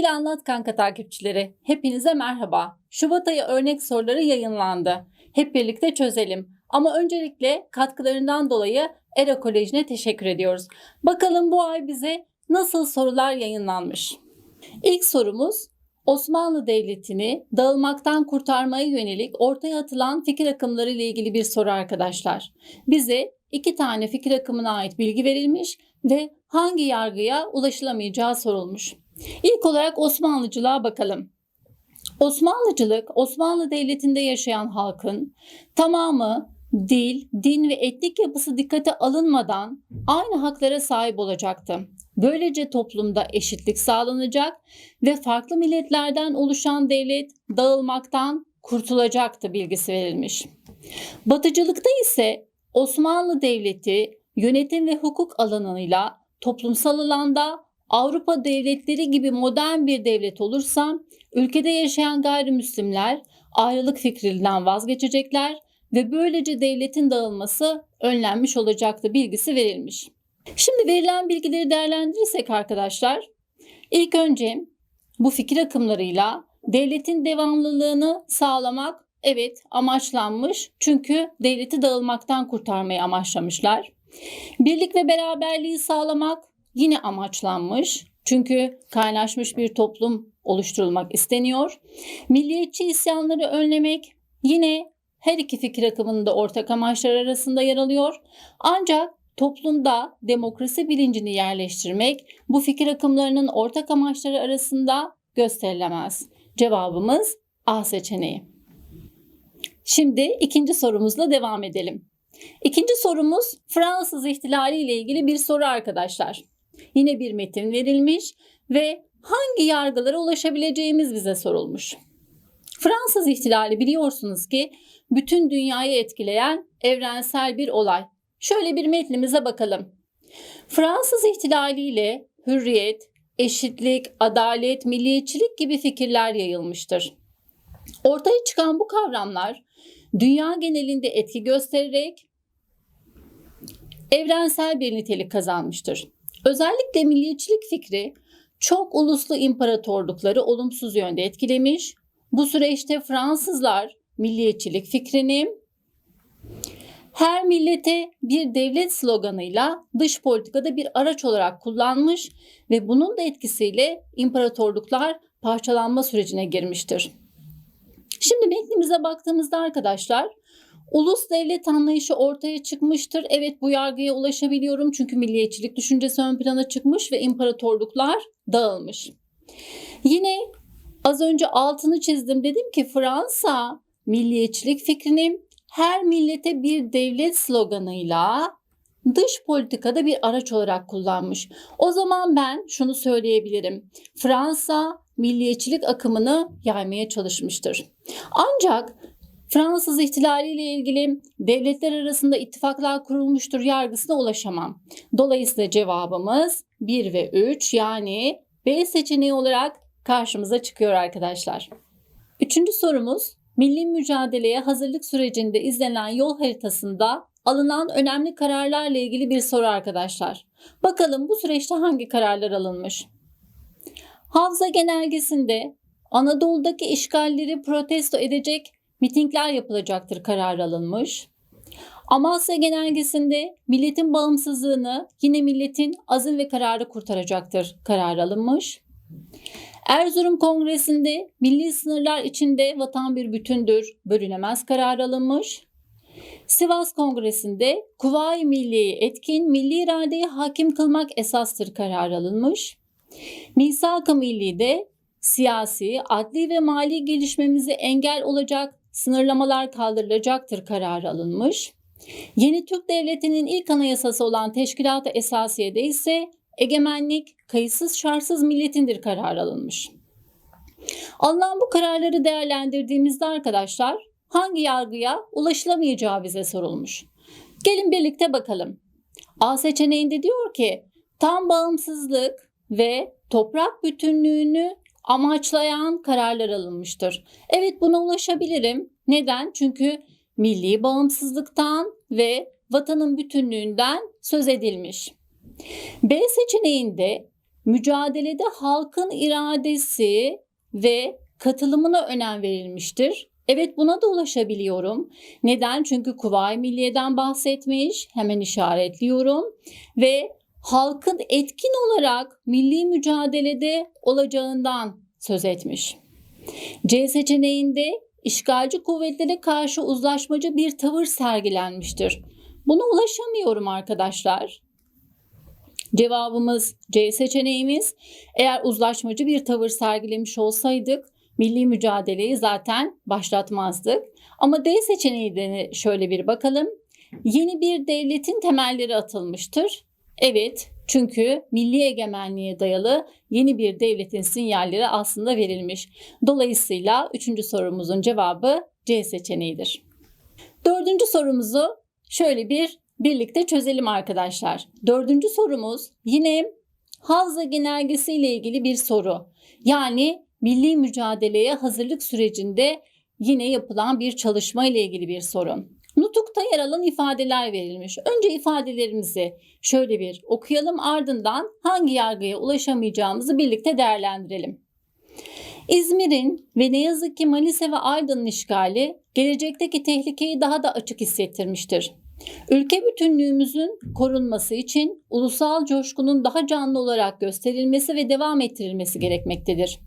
Sevgili Anlat Kanka takipçileri, hepinize merhaba. Şubat ayı örnek soruları yayınlandı. Hep birlikte çözelim. Ama öncelikle katkılarından dolayı Era Koleji'ne teşekkür ediyoruz. Bakalım bu ay bize nasıl sorular yayınlanmış. İlk sorumuz Osmanlı Devleti'ni dağılmaktan kurtarmaya yönelik ortaya atılan fikir akımları ile ilgili bir soru arkadaşlar. Bize iki tane fikir akımına ait bilgi verilmiş ve hangi yargıya ulaşılamayacağı sorulmuş. İlk olarak Osmanlıcılığa bakalım. Osmanlıcılık, Osmanlı Devleti'nde yaşayan halkın tamamı dil, din ve etnik yapısı dikkate alınmadan aynı haklara sahip olacaktı. Böylece toplumda eşitlik sağlanacak ve farklı milletlerden oluşan devlet dağılmaktan kurtulacaktı bilgisi verilmiş. Batıcılıkta ise Osmanlı Devleti yönetim ve hukuk alanıyla toplumsal alanda Avrupa devletleri gibi modern bir devlet olursa ülkede yaşayan gayrimüslimler ayrılık fikrinden vazgeçecekler ve böylece devletin dağılması önlenmiş olacaktı bilgisi verilmiş. Şimdi verilen bilgileri değerlendirirsek arkadaşlar, ilk önce bu fikir akımlarıyla devletin devamlılığını sağlamak evet amaçlanmış. Çünkü devleti dağılmaktan kurtarmayı amaçlamışlar. Birlik ve beraberliği sağlamak yine amaçlanmış. Çünkü kaynaşmış bir toplum oluşturulmak isteniyor. Milliyetçi isyanları önlemek yine her iki fikir akımının da ortak amaçlar arasında yer alıyor. Ancak toplumda demokrasi bilincini yerleştirmek bu fikir akımlarının ortak amaçları arasında gösterilemez. Cevabımız A seçeneği. Şimdi ikinci sorumuzla devam edelim. İkinci sorumuz Fransız ihtilali ile ilgili bir soru arkadaşlar. Yine bir metin verilmiş ve hangi yargılara ulaşabileceğimiz bize sorulmuş. Fransız ihtilali biliyorsunuz ki bütün dünyayı etkileyen evrensel bir olay. Şöyle bir metnimize bakalım. Fransız ihtilaliyle hürriyet, eşitlik, adalet, milliyetçilik gibi fikirler yayılmıştır. Ortaya çıkan bu kavramlar dünya genelinde etki göstererek evrensel bir nitelik kazanmıştır. Özellikle milliyetçilik fikri çok uluslu imparatorlukları olumsuz yönde etkilemiş. Bu süreçte Fransızlar milliyetçilik fikrini her millete bir devlet sloganıyla dış politikada bir araç olarak kullanmış ve bunun da etkisiyle imparatorluklar parçalanma sürecine girmiştir. Şimdi metnimize baktığımızda arkadaşlar ulus devlet anlayışı ortaya çıkmıştır. Evet bu yargıya ulaşabiliyorum çünkü milliyetçilik düşüncesi ön plana çıkmış ve imparatorluklar dağılmış. Yine az önce altını çizdim dedim ki Fransa milliyetçilik fikrini her millete bir devlet sloganıyla dış politikada bir araç olarak kullanmış. O zaman ben şunu söyleyebilirim. Fransa milliyetçilik akımını yaymaya çalışmıştır. Ancak Fransız ihtilali ile ilgili devletler arasında ittifaklar kurulmuştur yargısına ulaşamam. Dolayısıyla cevabımız 1 ve 3 yani B seçeneği olarak karşımıza çıkıyor arkadaşlar. Üçüncü sorumuz milli mücadeleye hazırlık sürecinde izlenen yol haritasında alınan önemli kararlarla ilgili bir soru arkadaşlar. Bakalım bu süreçte hangi kararlar alınmış? Havza genelgesinde Anadolu'daki işgalleri protesto edecek mitingler yapılacaktır karar alınmış. Amasya genelgesinde milletin bağımsızlığını yine milletin azim ve kararı kurtaracaktır karar alınmış. Erzurum Kongresi'nde milli sınırlar içinde vatan bir bütündür, bölünemez karar alınmış. Sivas Kongresi'nde Kuvayi Milliye'yi etkin, milli iradeyi hakim kılmak esastır karar alınmış. Misak-ı Milli'de siyasi, adli ve mali gelişmemize engel olacak sınırlamalar kaldırılacaktır kararı alınmış. Yeni Türk Devleti'nin ilk anayasası olan Teşkilat-ı Esasiye'de ise egemenlik kayıtsız şartsız milletindir karar alınmış. Alınan bu kararları değerlendirdiğimizde arkadaşlar hangi yargıya ulaşılamayacağı bize sorulmuş. Gelin birlikte bakalım. A seçeneğinde diyor ki tam bağımsızlık ve toprak bütünlüğünü amaçlayan kararlar alınmıştır. Evet buna ulaşabilirim. Neden? Çünkü milli bağımsızlıktan ve vatanın bütünlüğünden söz edilmiş. B seçeneğinde mücadelede halkın iradesi ve katılımına önem verilmiştir. Evet buna da ulaşabiliyorum. Neden? Çünkü Kuvayi Milliye'den bahsetmiş. Hemen işaretliyorum. Ve halkın etkin olarak milli mücadelede olacağından söz etmiş. C seçeneğinde işgalci kuvvetlere karşı uzlaşmacı bir tavır sergilenmiştir. Buna ulaşamıyorum arkadaşlar. Cevabımız C seçeneğimiz. Eğer uzlaşmacı bir tavır sergilemiş olsaydık milli mücadeleyi zaten başlatmazdık. Ama D seçeneği de şöyle bir bakalım. Yeni bir devletin temelleri atılmıştır. Evet, çünkü milli egemenliğe dayalı yeni bir devletin sinyalleri aslında verilmiş. Dolayısıyla üçüncü sorumuzun cevabı C seçeneğidir. Dördüncü sorumuzu şöyle bir birlikte çözelim arkadaşlar. Dördüncü sorumuz yine Havza Genelgesi ile ilgili bir soru. Yani milli mücadeleye hazırlık sürecinde yine yapılan bir çalışma ile ilgili bir sorun. Nutuk'ta yer alan ifadeler verilmiş. Önce ifadelerimizi şöyle bir okuyalım ardından hangi yargıya ulaşamayacağımızı birlikte değerlendirelim. İzmir'in ve ne yazık ki Manisa ve Aydın'ın işgali gelecekteki tehlikeyi daha da açık hissettirmiştir. Ülke bütünlüğümüzün korunması için ulusal coşkunun daha canlı olarak gösterilmesi ve devam ettirilmesi gerekmektedir.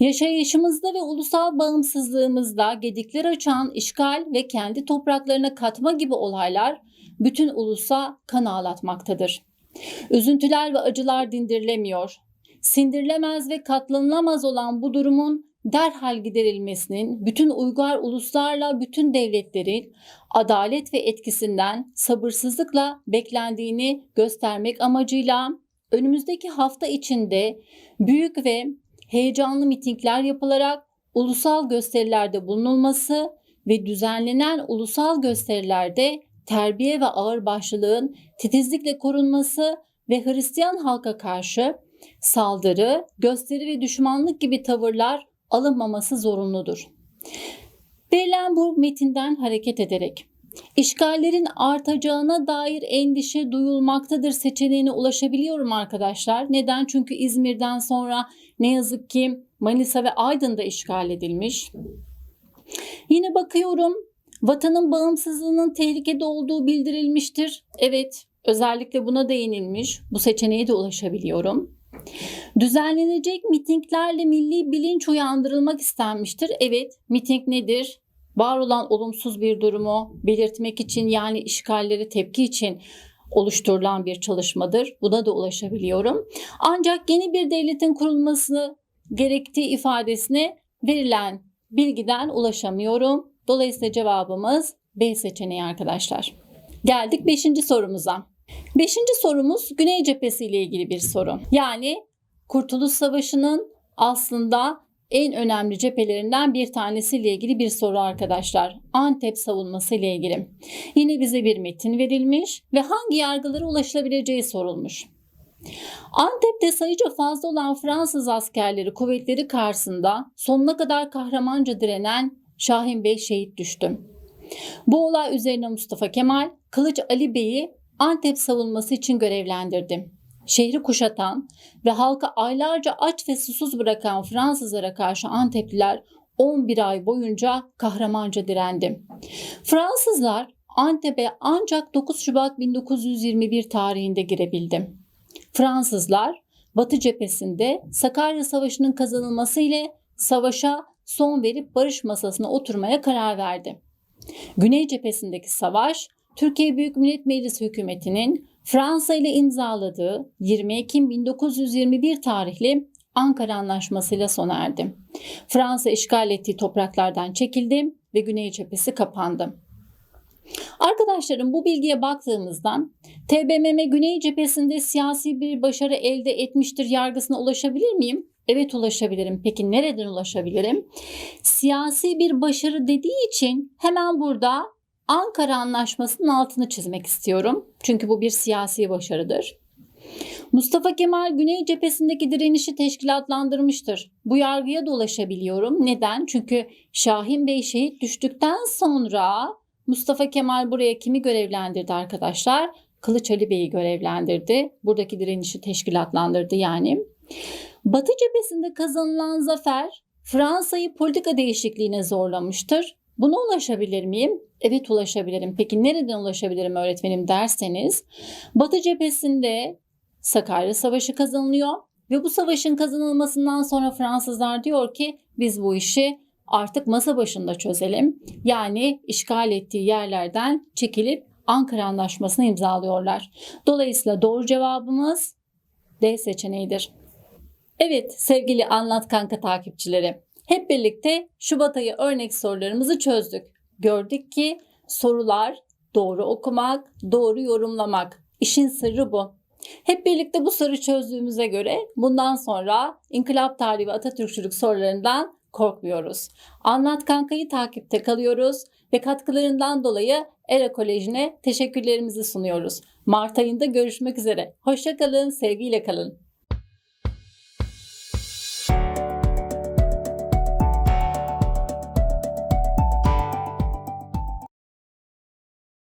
Yaşayışımızda ve ulusal bağımsızlığımızda gedikler açan işgal ve kendi topraklarına katma gibi olaylar bütün ulusa kan ağlatmaktadır. Üzüntüler ve acılar dindirilemiyor. Sindirilemez ve katlanılamaz olan bu durumun derhal giderilmesinin bütün uygar uluslarla bütün devletlerin adalet ve etkisinden sabırsızlıkla beklendiğini göstermek amacıyla önümüzdeki hafta içinde büyük ve heyecanlı mitingler yapılarak ulusal gösterilerde bulunulması ve düzenlenen ulusal gösterilerde terbiye ve ağırbaşlılığın titizlikle korunması ve Hristiyan halka karşı saldırı, gösteri ve düşmanlık gibi tavırlar alınmaması zorunludur. Verilen bu metinden hareket ederek İşgallerin artacağına dair endişe duyulmaktadır seçeneğine ulaşabiliyorum arkadaşlar. Neden? Çünkü İzmir'den sonra ne yazık ki Manisa ve Aydın'da işgal edilmiş. Yine bakıyorum vatanın bağımsızlığının tehlikede olduğu bildirilmiştir. Evet özellikle buna değinilmiş. Bu seçeneğe de ulaşabiliyorum. Düzenlenecek mitinglerle milli bilinç uyandırılmak istenmiştir. Evet, miting nedir? Var olan olumsuz bir durumu belirtmek için yani işgalleri tepki için oluşturulan bir çalışmadır. Buna da ulaşabiliyorum. Ancak yeni bir devletin kurulması gerektiği ifadesine verilen bilgiden ulaşamıyorum. Dolayısıyla cevabımız B seçeneği arkadaşlar. Geldik 5. sorumuza. 5. sorumuz Güney Cephesi ile ilgili bir soru. Yani Kurtuluş Savaşı'nın aslında en önemli cephelerinden bir tanesiyle ilgili bir soru arkadaşlar. Antep savunması ile ilgili. Yine bize bir metin verilmiş ve hangi yargılara ulaşılabileceği sorulmuş. Antep'te sayıca fazla olan Fransız askerleri kuvvetleri karşısında sonuna kadar kahramanca direnen Şahin Bey şehit düştü. Bu olay üzerine Mustafa Kemal Kılıç Ali Bey'i Antep savunması için görevlendirdi şehri kuşatan ve halka aylarca aç ve susuz bırakan Fransızlara karşı Antepliler 11 ay boyunca kahramanca direndi. Fransızlar Antep'e ancak 9 Şubat 1921 tarihinde girebildi. Fransızlar Batı cephesinde Sakarya Savaşı'nın kazanılması ile savaşa son verip barış masasına oturmaya karar verdi. Güney cephesindeki savaş Türkiye Büyük Millet Meclisi hükümetinin Fransa ile imzaladığı 20 Ekim 1921 tarihli Ankara Anlaşması'yla sona erdi. Fransa işgal ettiği topraklardan çekildi ve Güney cephesi kapandı. Arkadaşlarım bu bilgiye baktığımızda TBMM Güney cephesinde siyasi bir başarı elde etmiştir yargısına ulaşabilir miyim? Evet ulaşabilirim. Peki nereden ulaşabilirim? Siyasi bir başarı dediği için hemen burada Ankara Anlaşması'nın altını çizmek istiyorum. Çünkü bu bir siyasi başarıdır. Mustafa Kemal Güney cephesindeki direnişi teşkilatlandırmıştır. Bu yargıya da ulaşabiliyorum. Neden? Çünkü Şahin Bey şehit düştükten sonra Mustafa Kemal buraya kimi görevlendirdi arkadaşlar? Kılıç Ali Bey'i görevlendirdi. Buradaki direnişi teşkilatlandırdı yani. Batı cephesinde kazanılan zafer Fransa'yı politika değişikliğine zorlamıştır. Buna ulaşabilir miyim? Evet ulaşabilirim. Peki nereden ulaşabilirim öğretmenim derseniz Batı cephesinde Sakarya Savaşı kazanılıyor ve bu savaşın kazanılmasından sonra Fransızlar diyor ki biz bu işi artık masa başında çözelim. Yani işgal ettiği yerlerden çekilip Ankara Anlaşması'nı imzalıyorlar. Dolayısıyla doğru cevabımız D seçeneğidir. Evet sevgili Anlat Kanka takipçileri. Hep birlikte Şubat ayı örnek sorularımızı çözdük. Gördük ki sorular doğru okumak, doğru yorumlamak. İşin sırrı bu. Hep birlikte bu soru çözdüğümüze göre bundan sonra İnkılap Tarihi ve Atatürkçülük sorularından korkmuyoruz. Anlat Kanka'yı takipte kalıyoruz ve katkılarından dolayı ERA Koleji'ne teşekkürlerimizi sunuyoruz. Mart ayında görüşmek üzere. Hoşçakalın, sevgiyle kalın.